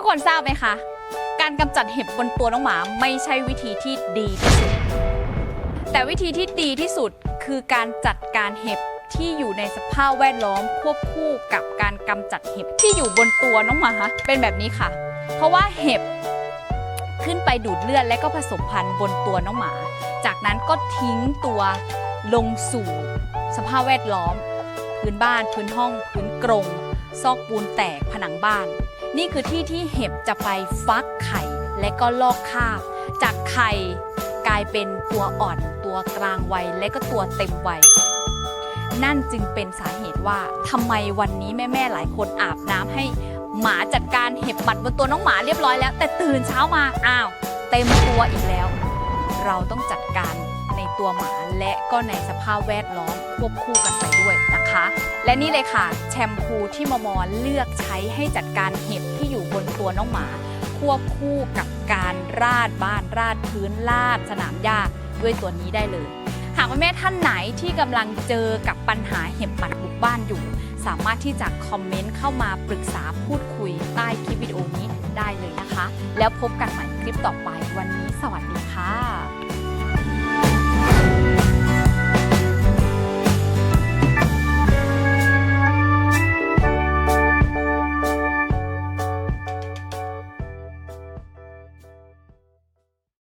ทุกคนทราบไหมคะ การกำจัดเห็บบนตัวน้องหมาไม่ใช่วิธีที่ดีที่สุด แต่วิธีที่ดีที่สุดคือการจัดการเห็บที่อยู่ในสภาพแวดล้อมควบคู่กับการกำจัดเห็บที่อยู่บนตัวน้องหมาเป็นแบบนี้ค่ะ เพราะว่าเห็บขึ้นไปดูดเลือดและก็ผสมพันธุ์บนตัวน้องหมา จากนั้นก็ทิ้งตัวลงสู่สภาพแวดล้อม พื้นบ้าน พื้นห้อง พื้นกรง ซอกปูนแตกผนังบ้าน นี่คือที่ที่เห็บจะไปฟักไข่ และก็ลอกคราบ จากไข่กลายเป็นตัวอ่อนตัวกลางวัยและก็ตัวเต็มวัยนั่นจึงเป็นสาเหตุว่าทำไมวันนี้แม่ๆหลายคนอาบน้ำให้หมาจัดการเห็บปัดบนตัวน้องหมาเรียบร้อยแล้ว แต่ตื่นเช้ามาอ้าว เต็มตัวอีกแล้ว เราต้องจัดการ ตัวหมาและก็ในสภาพแวดล้อมควบคู่กันไปด้วยนะคะ และนี่เลยค่ะ แชมพูที่มมอเลือกใช้ให้จัดการเห็บที่อยู่บนตัวน้องหมา ควบคู่กับการราดบ้านราดพื้นราดสนามหญ้าด้วยตัวนี้ได้เลย หากว่าแม่ท่านไหนที่กำลังเจอกับปัญหาเห็บปัดบุกบ้านอยู่ สามารถที่จะคอมเมนต์เข้ามาปรึกษาพูดคุยใต้คลิปวิดีโอนี้ได้เลยนะคะ แล้วพบกันใหม่คลิปต่อไปวันนี้สวัสดีค่ะ